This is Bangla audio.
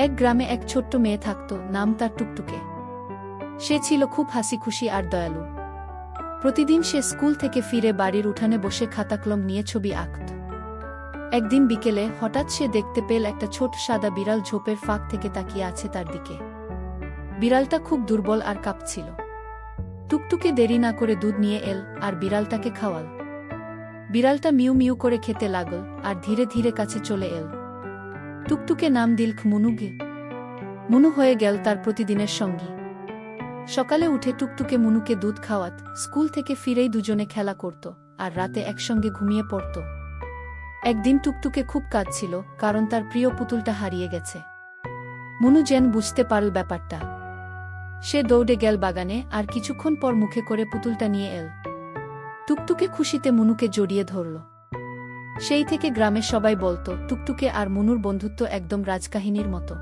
এক গ্রামে এক ছোট্ট মেয়ে থাকত, নাম তার টুকটুকে। সে ছিল খুব হাসি খুশি আর দয়ালু। প্রতিদিন সে স্কুল থেকে ফিরে বাড়ির উঠানে বসে খাতাকলম নিয়ে ছবি আঁকত। একদিন বিকেলে হঠাৎ সে দেখতে পেল একটা ছোট সাদা বিড়াল ঝোপের ফাঁক থেকে তাকিয়ে আছে তার দিকে। বিড়ালটা খুব দুর্বল আর কাঁপছিল। টুকটুকে দেরি না করে দুধ নিয়ে এল আর বিড়ালটাকে খাওয়াল। বিড়ালটা মিউ মিউ করে খেতে লাগল আর ধীরে ধীরে কাছে চলে এল। টুকটুকে নাম দিল মুনুগে। মুনু হয়ে গেল তার প্রতিদিনের সঙ্গী। সকালে উঠে টুকটুকে মুনুকে দুধ খাওয়াত, স্কুল থেকে ফিরেই দুজনে খেলা করত আর রাতে একসঙ্গে ঘুমিয়ে পড়ত। একদিন টুকটুকে খুব কাঁদছিল, কারণ তার প্রিয় পুতুলটা হারিয়ে গেছে। মুনু যেন বুঝতে পারল ব্যাপারটা। সে দৌড়ে গেল বাগানে আর কিছুক্ষণ পর মুখে করে পুতুলটা নিয়ে এল। টুকটুকে খুশিতে মুনুকে জড়িয়ে ধরল। সেই থেকে গ্রামের সবাই বলতো টুকটুকে আর মনুর বন্ধুত্ব একদম রাজকাহিনীর মতো।